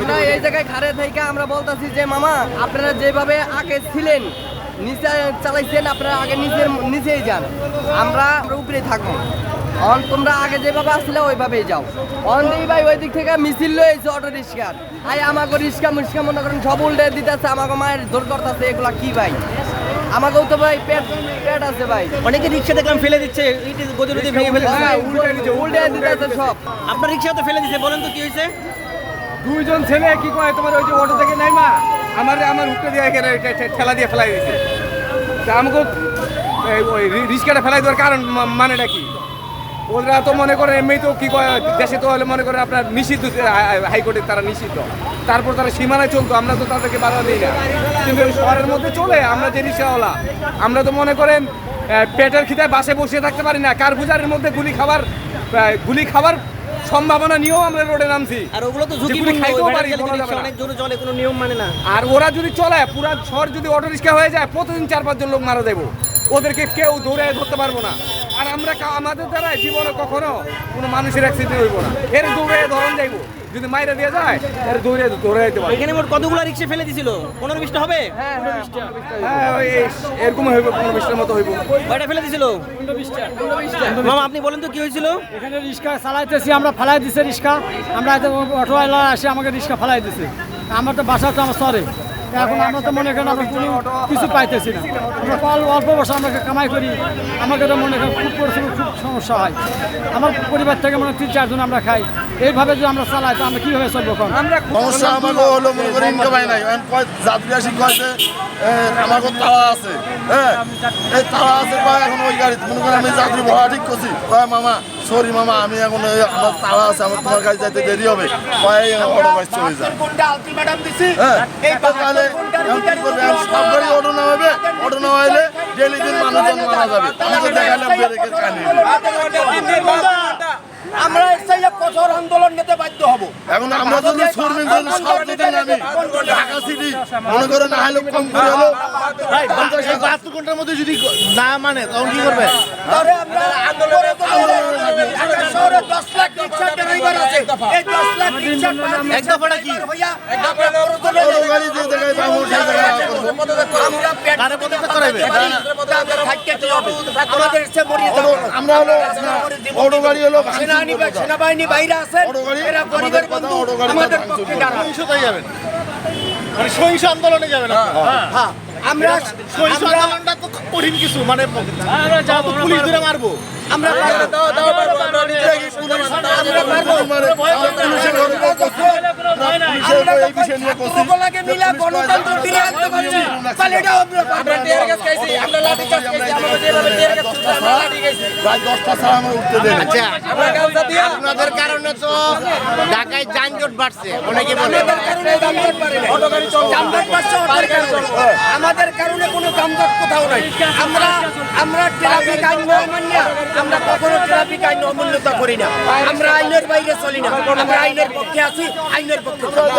আমরা এই জায়গায় খাড়ে থেকে আমরা বলতাছি যে মামা আপনারা যেভাবে আগে ছিলেন নিচে চালাইছেন আপনারা আগে নিচের নিচেই যান। আমরা উপরে থাকব। অন তোমরা আগে যেভাবে আসলে ওইভাবেই যাও। অন দিই ভাই ওই দিক থেকে মিছিল লয়েছে অটো রিক্সার। আই আমাকে রিক্সা মুস্কা মনে করেন সব উল্টে দিতেছে আমাকে মায়ের জোর করতেছে এগুলা কি ভাই? আমাকেও তো ভাই পেট পেট আছে ভাই। অনেকে রিক্সা দেখলাম ফেলে দিচ্ছে ভেঙে ফেলে হ্যাঁ, দিচ্ছে। উল্টে দিতেছে সব। আপনার রিক্সা তো ফেলে দিচ্ছে বলেন তো কি হয়েছে? দুইজন ছেলে কি কয়? তোমার ওই যে অটো থেকে নাই মা? আমার আমার উঠতে দিয়ে টে- ঠেলা দিয়ে ফেলাই দিয়েছে। তা আমাকে ওই রিক্সাটা ফেলাই দেওয়ার কারণ মানেটা কি? ওরা তো মনে করে এমনি তো কি কয়, দেশে তো হলে মনে করে আপনার নিষিদ্ধ হাইকোর্টে তারা নিষিদ্ধ। তারপর তারা সীমানায় চলতো, আমরা তো তাদেরকে বাধা দিই না। কিন্তু শহরের মধ্যে চলে, আমরা যে রিক্সাওয়ালা, আমরা তো মনে করেন পেটের খিদায় বাসে বসে থাকতে পারি না। কারগুজারের মধ্যে গুলি খাবার গুলি খাবার সম্ভাবনা নিয়েও আমরা রোডে নামছি। আর ওগুলো তো। অনেক জোরে চলে কোনো নিয়ম মানে না। আর ওরা যদি চলে পুরা শহর যদি অটো রিক্সা হয়ে যায় প্রতিদিন চার পাঁচজন লোক মারা দেবো। ওদেরকে কেউ দৌড়ে ধরতে পারব না। আর আমরা আমাদের দ্বারা জীবনে কখনো কোনো মানুষের অ্যাক্সিডেন্ট হইব না। এর দৌড়ে ধরন যাইবো। যদি মাইরে দিয়ে যায় এর দৌড়ে দৌড়ে যেতে পারব। এখানে মোট কতগুলো রিক্সা ফেলে দিছিল? পনেরো বিশটা হবে? হ্যাঁ ওই এরকম হইব কোনো বিষ্টের মতো হইব। কয়টা ফেলে দিছিল? মামা আপনি বলেন তো কি হয়েছিল? এখানে রিক্সা চালাইতেছি আমরা ফালাই দিছে রিক্সা। আমরা অটোওয়ালা আসে আমাকে রিক্সা ফালাই দিছে। আমার তো বাসা তো আমার সরে এখন আমরা তো মনে করেন আমরা কোনো কিছু পাইতেছি না। আমরা অল্প অল্প বসে আমরা কামাই করি। আমাকে তো মনে করেন খুব পরিশ্রম খুব সমস্যা হয়। আমার পরিবার থেকে মনে হয় তিন চারজন আমরা খাই। এইভাবে যদি আমরা চালাই তো আমরা কীভাবে চলবো এখন সমস্যা আমাকে হলো মনে করি ইনকাম হয় নাই যাত্রী আসি কয়েছে আমাকে তাওয়া আছে হ্যাঁ এই তাওয়া আছে কয় এখন ওই গাড়ি মনে করি আমি যাত্রী ভরা ঠিক করছি কয় মামা সরি মামা আমি এখন আমার আছে আমার তোমার কাছে যাইতে দেরি হবে কয় অটো গাড়ি চলে যায় হ্যাঁ তাহলে? সব গাড়ি অটো নামাবে অটো নামাইলে ডেলি দিন মানুষজন মারা যাবে আমি তো দেখালাম কাহিনী আমরা এসে কঠোর আন্দোলন নিতে বাধ্য হব। এখন আমরা যদি সব যদি নামি ঢাকা সিটি মনে করে না হলে কম করে হলো বাহাত্তর ঘণ্টার মধ্যে যদি না মানে তখন কি করবে? তাহলে আমরা আন্দোলন করে শহরে দশ লাখ রিক্সা ড্রাইভার আছে। এই এক দফাটা কি? আমরা হলো অটো গাড়ি হলো সেনাবাহিনী বাইরে আছে এরা গরিবের বন্ধু। আমাদের পক্ষে করবে। যাবেন। মানে সহিংস আন্দোলনে যাবেন হ্যাঁ। আমরা কঠিন কিছু মানে পুলিশ ধরে মারবো আমরা আপনাদের কারণে তো ঢাকায় যানজট বাড়ছে অনেকে বলে। আমাদের কারণে কোনো যানজট কোথাও নাই। আমরা আমরা ট্রাফিক আইন অমান্য আমরা কখনো ট্রাফিক আইন অমূল্যতা করি না। আমরা আইনের বাইরে চলি না। আমরা আইনের পক্ষে আছি আইনের পক্ষে থাকি।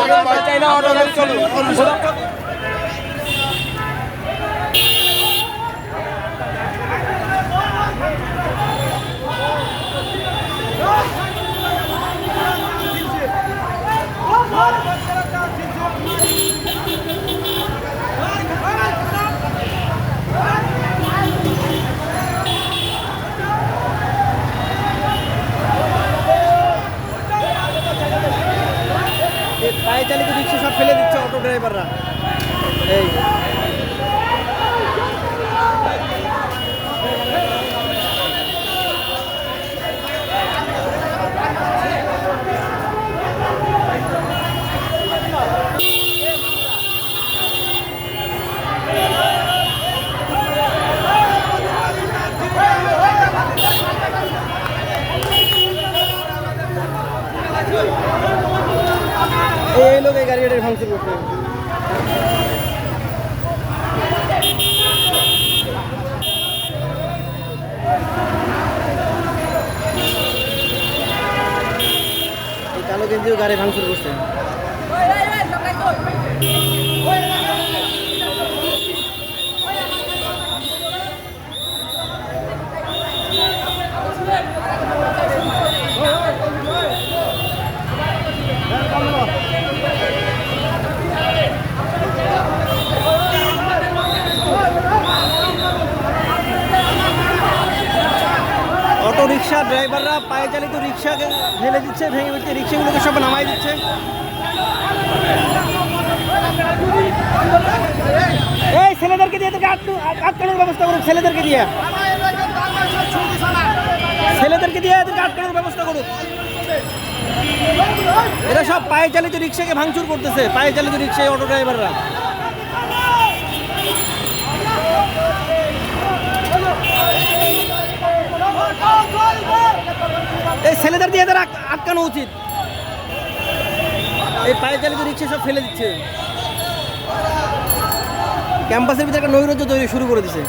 পায়ে চালিত রিক্সা সব ফেলে দিচ্ছে অটো ড্রাইভাররা। এই লোক এই গাড়ি গাড়ি ভাঙচুর করছে। এই কালো ভাঙচুর করছে ড্রাইভাররা পায়ে চালিত রিক্সাকে ঢেলে দিচ্ছে, ভেঙে দিচ্ছে রিক্সাগুলোকে সব নামাই দিচ্ছে। এই ছেলেদেরকে দিয়ে আটক- আটকানোর ব্যবস্থা করুন ছেলেদেরকে দিয়ে। ছেলেদেরকে দিয়ে এদেরকে আটকানোর ব্যবস্থা করুন এরা সব পায়ে চালিত রিক্সাকে ভাঙচুর করতেছে, পায়ে চালিত রিক্সায় অটো ড্রাইভাররা এই ছেলেদের দিয়ে এদের আট- আটকানো উচিত। এই পায়ে চালিত রিক্সা সব ফেলে দিচ্ছে। ক্যাম্পাসের ভিতরে একটা নৈরাজ্য তৈরি শুরু করে দিছে।